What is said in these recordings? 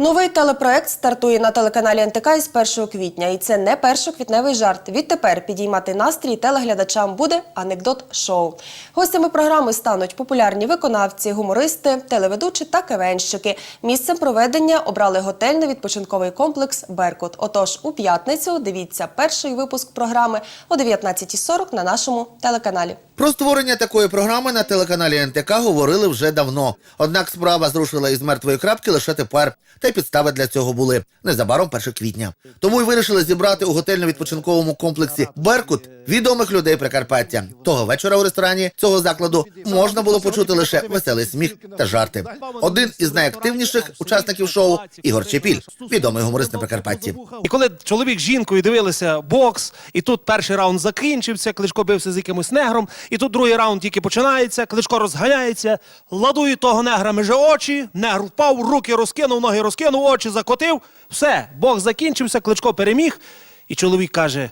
Новий телепроект стартує на телеканалі НТК із 1 квітня, і це не першоквітневий жарт. Відтепер підіймати настрій телеглядачам буде анекдот шоу. Гостями програми стануть популярні виконавці, гумористи, телеведучі та кевенщики. Місцем проведення обрали готельно-відпочинковий комплекс Беркут. Отож, у п'ятницю дивіться перший випуск програми о 19.40 на нашому телеканалі. Про створення такої програми на телеканалі НТК говорили вже давно. Однак справа зрушила із мертвої крапки лише тепер. Та й підстави для цього були незабаром 1 квітня. Тому й вирішили зібрати у готельно-відпочинковому комплексі Беркут відомих людей Прикарпаття. Того вечора у ресторані цього закладу можна було почути лише веселий сміх та жарти. Один із найактивніших учасників шоу Ігор Чепіль, відомий гуморист на Прикарпатті. І коли чоловік з жінкою дивилися бокс, і тут перший раунд закінчився, Кличко бився з якимось негром, і тут другий раунд тільки починається, Кличко розганяється, ладує того негра меже очі, негр впав, руки розкинув, ноги розкинув, очі закотив. Все, бокс закінчився, Кличко переміг. І чоловік каже: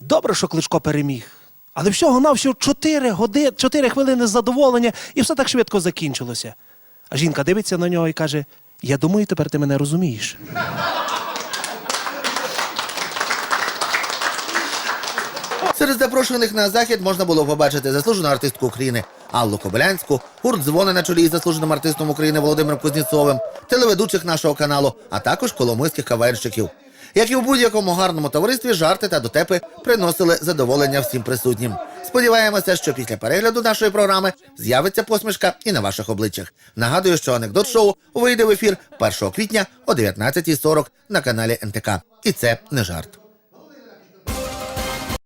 добре, що Кличко переміг. Але всього навсього 4 години, 4 хвилини задоволення, і все так швидко закінчилося. А жінка дивиться на нього і каже: Я думаю, тепер ти мене розумієш. Серед запрошених на захід можна було побачити заслужену артистку України Аллу Кобилянську, гурт дзвони на чолі із заслуженим артистом України Володимиром Кузнєцовим, телеведучих нашого каналу, а також коломийських кавенщиків. Як і в будь-якому гарному товаристві, жарти та дотепи приносили задоволення всім присутнім. Сподіваємося, що після перегляду нашої програми з'явиться посмішка і на ваших обличчях. Нагадую, що анекдот шоу вийде в ефір 1 квітня о 19.40 на каналі НТК. І це не жарт.